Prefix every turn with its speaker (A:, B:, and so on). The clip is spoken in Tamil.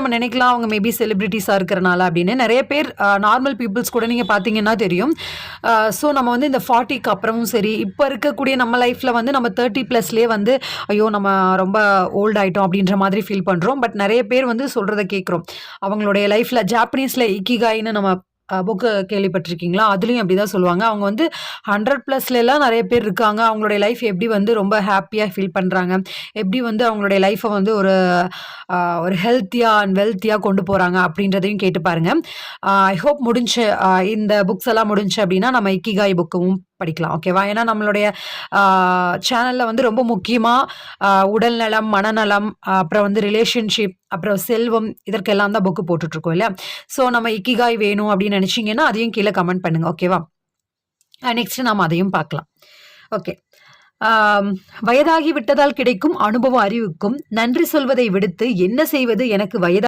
A: நம்ம நினைக்கலாம் அவங்க மேபி செலிபிரிட்டிஸாக இருக்கிறனால அப்படின்னு. நிறைய பேர் நார்மல் பீப்புள்ஸ் கூட நீங்கள் பார்த்தீங்கன்னா தெரியும். ஸோ நம்ம வந்து இந்த ஃபார்ட்டிக்கு அப்புறமும் சரி இப்போ இருக்கக்கூடிய நம்ம லைஃப்பில் வந்து நம்ம தேர்ட்டி ப்ளஸ்லேயே வந்து ஐயோ நம்ம ரொம்ப ஓல்ட் ஆகிட்டோம் அப்படின்ற மாதிரி ஃபீல் பண்ணுறோம் பட் நிறைய பேர் வந்து சொல்கிறத கேட்குறோம் அவங்களுடைய லைஃப்பில் ஜாப்பனீஸில் இக்கிகாயின்னு நம்ம புக்கு கேள்விப்பட்டிருக்கீங்களா? அதுலேயும் அப்படி தான் சொல்லுவாங்க. அவங்க வந்து ஹண்ட்ரட் ப்ளஸ்லலாம் நிறைய பேர் இருக்காங்க. அவங்களுடைய லைஃப் எப்படி வந்து ரொம்ப ஹாப்பியாக ஃபீல் பண்ணுறாங்க எப்படி வந்து அவங்களுடைய லைஃப்பை வந்து ஒரு ஒரு ஹெல்த்தியாக அண்ட் வெல்த்தியாக கொண்டு போகிறாங்க அப்படின்றதையும் கேட்டு பாருங்கள் ஐ ஹோப் முடிஞ்சு இந்த புக்ஸ் எல்லாம் முடிஞ்சு அப்படின்னா நம்ம இக்கிகாய் புக்கும் படிக்கலாம் ஓகேவா? ஏன்னா நம்மளுடைய சேனலில் வந்து ரொம்ப முக்கியமாக உடல் நலம் மனநலம் அப்புறம் வந்து ரிலேஷன்ஷிப் அப்புறம் செல்வம் இதற்கெல்லாம் தான் புக்கு போட்டுட்ருக்கோம் இல்லையா? ஸோ நம்ம இக்கிகாய் வேணும் அப்படின்னு நினச்சிங்கன்னா அதையும் கீழே கமெண்ட் பண்ணுங்க ஓகேவா? நெக்ஸ்ட் நாம் அதையும் பார்க்கலாம். ஓகே. வயதாகி விட்டதால் கிடைக்கும் அனுபவ அறிவுக்கும் நன்றி சொல்வதை விடுத்து என்ன செய்வது எனக்கு வயதா